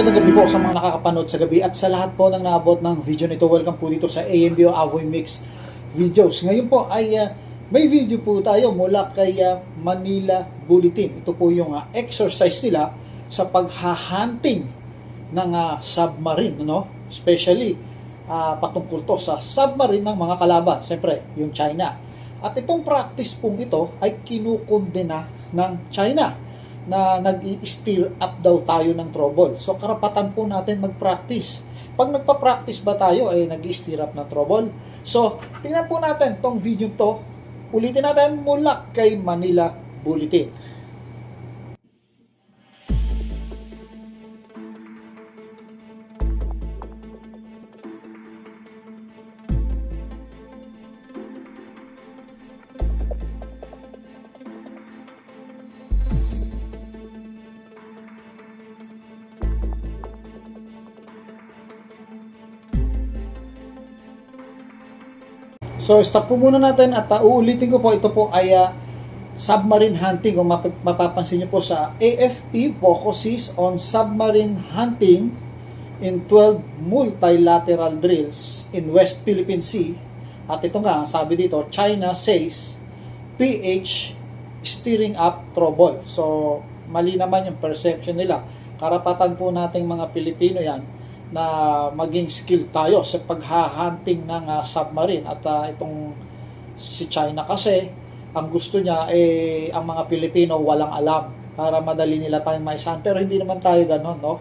Magandang gabi po sa mga nakakapanood sa gabi at sa lahat po ng naabot ng video nito. Welcome po dito sa AMBO Avoy Mix Videos. Ngayon po ay ah, may video po tayo mula kay ah, Manila Bulletin. Ito po yung ah, exercise nila sa paghahunting ng ah, submarine, no? Especially ah, patungkol to sa submarine ng mga kalaban, siyempre yung China. At itong practice pong ito ay kinukondena ng China na nag-i-steer up daw tayo ng trouble. So karapatan po natin mag-practice. Pag nagpa-practice ba tayo ay nag-i-steer up ng trouble? So tingnan po natin tong video to. Ulitin natin mula kay Manila Bulletin. So stop po muna natin at uh, uulitin ko po ito po ay uh, submarine hunting. Kung map- mapapansin niyo po sa AFP focuses on submarine hunting in 12 multilateral drills in West Philippine Sea. At ito nga, sabi dito, China says PH steering up trouble. So, mali naman yung perception nila. Karapatan po nating mga Pilipino yan na maging skilled tayo sa paghahunting ng ah, submarine. At ah, itong si China kasi, ang gusto niya eh ang mga Pilipino walang alam para madali nila tayong maisahan. Pero hindi naman tayo ganon, no?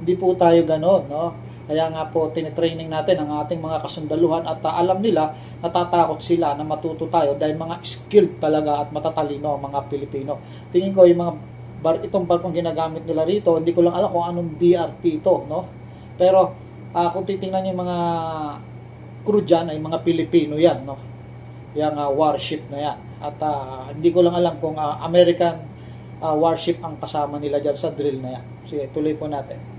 Hindi po tayo ganon, no? Kaya nga po, tinitraining natin ang ating mga kasundaluhan at ah, alam nila, natatakot sila na matuto tayo dahil mga skilled talaga at matatalino ang mga Pilipino. Tingin ko yung mga bar, itong barkong ginagamit nila rito, hindi ko lang alam kung anong BRP ito, no? Pero ah, kung titingnan yung mga crew dyan ay mga Pilipino yan, no? Yung ah, warship na yan. At ah, hindi ko lang alam kung ah, American ah, warship ang kasama nila dyan sa drill na yan. Sige, tuloy po natin.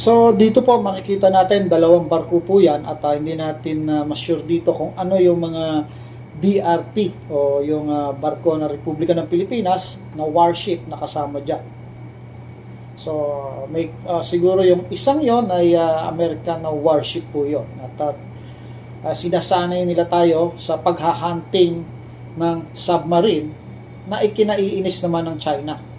So dito po makikita natin dalawang barko po yan at ah, hindi natin uh, ma-sure dito kung ano yung mga BRP o yung ah, barko ng Republika ng Pilipinas na warship na kasama dyan. So may ah, siguro yung isang yon ay ah, American na warship po yon at ah, sinasanay nila tayo sa paghahunting ng submarine na ikinaiinis naman ng China.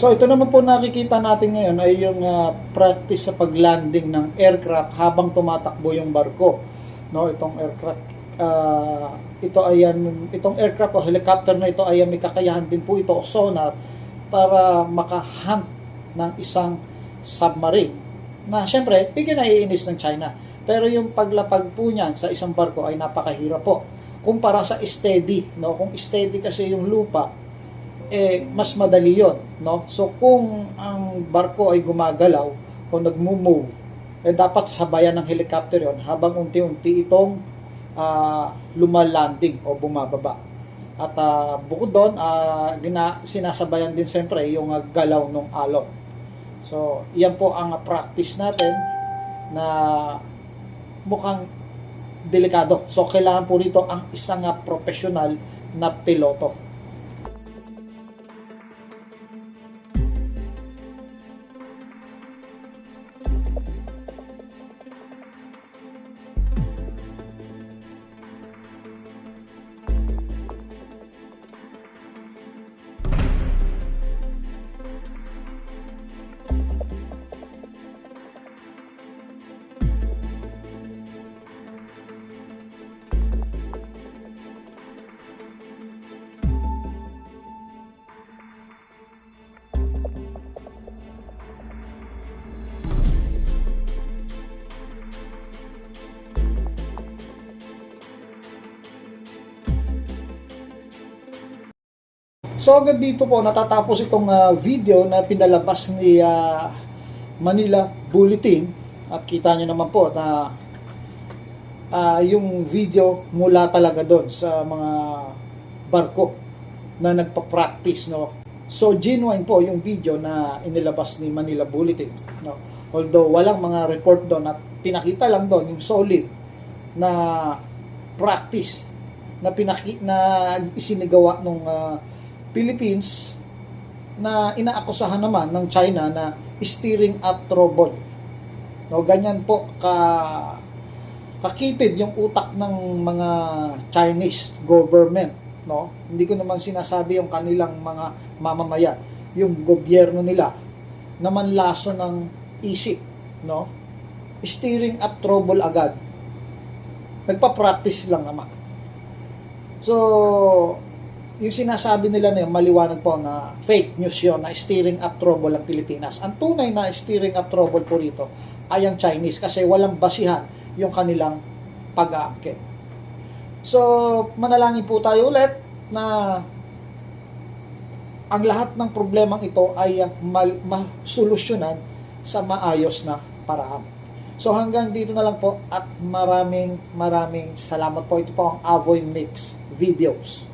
So ito naman po nakikita natin ngayon ay yung ah, practice sa paglanding ng aircraft habang tumatakbo yung barko. No, itong aircraft ah, ito ay itong aircraft o helicopter na ito ay may kakayahan din po ito o sonar para makahunt ng isang submarine na syempre ikinaiinis ng China. Pero yung paglapag po niyan sa isang barko ay napakahirap po. Kumpara sa steady, no? Kung steady kasi yung lupa, eh mas madali yon no? So kung ang barko ay gumagalaw o nagmo-move eh dapat sabayan ng helicopter yon habang unti-unti itong ah, lumalanding o bumababa. At ah, bukod doon ah, gina, sinasabayan din siyempre yung ah, galaw ng alon. So yan po ang practice natin na mukhang delikado. So kailangan po rito ang isang ah, professional na piloto So hanggang dito po natatapos itong ah, video na pinalabas ni ah, Manila Bulletin at kita nyo naman po na ah, yung video mula talaga doon sa mga barko na nagpa-practice no. So genuine po yung video na inilabas ni Manila Bulletin no. Although walang mga report doon at pinakita lang doon yung solid na practice na pinaki na isinigawa nung ah, Philippines na inaakusahan naman ng China na steering up trouble. No, ganyan po ka kakitid yung utak ng mga Chinese government, no? Hindi ko naman sinasabi yung kanilang mga mamamayan, yung gobyerno nila na manlaso ng isip, no? Steering up trouble agad. Nagpa-practice lang naman. So, yung sinasabi nila na yun, maliwanag po na fake news yun, na steering up trouble ang Pilipinas. Ang tunay na steering up trouble po rito ay ang Chinese kasi walang basihan yung kanilang pag-aangkin. So, manalangin po tayo ulit na ang lahat ng problemang ito ay mal- masolusyonan sa maayos na paraan. So hanggang dito na lang po at maraming maraming salamat po. Ito po ang Avoy Mix Videos.